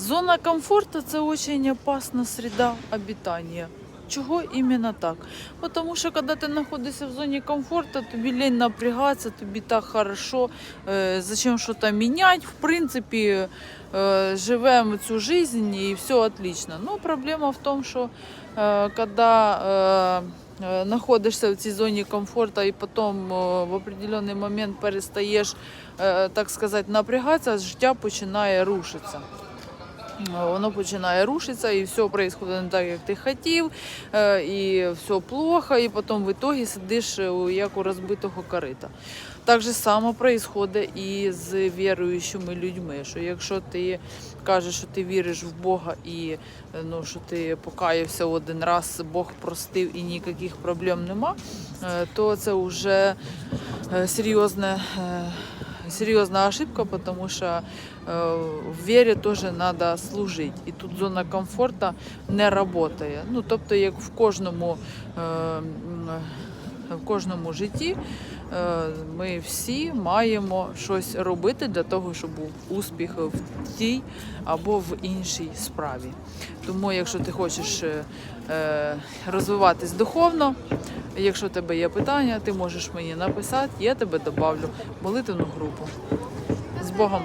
Зона комфорту це дуже опасна среда обитання. Чого іменно так? Бо Тому що коли ти знаходишся в зоні комфорту, тобі лень напрягатися, тобі так хорошо, е, зачем щось міняти. В принципі, е, живемо цю життя і все отлично. Ну, проблема в тому, що е, коли е, е, знаходишся в цій зоні комфорту і потім е, в определенний момент перестаєш, е, так сказати, напрягатися, життя починає рушитися. Воно починає рушитися, і все відбувається не так, як ти хотів, е, і все плохо, і потім в ітогі сидиш е, як у розбитого корита. Так же само відбувається і з віруючими людьми. Що якщо ти кажеш, що ти віриш в Бога і е, ну, що ти покаявся один раз, Бог простив і ніяких проблем нема, то це вже серйозне. Серьезная ошибка, потому что э, в вере тоже надо служить. І тут зона комфорту не працює. Ну, тобто, як в кожному, е, в кожному житті е, ми всі маємо щось робити для того, щоб був успіх в тій або в іншій справі. Тому, якщо ти хочеш е, розвиватись духовно, якщо в тебе є питання, ти можеш мені написати, я тебе добавлю в молитвену групу. З Богом!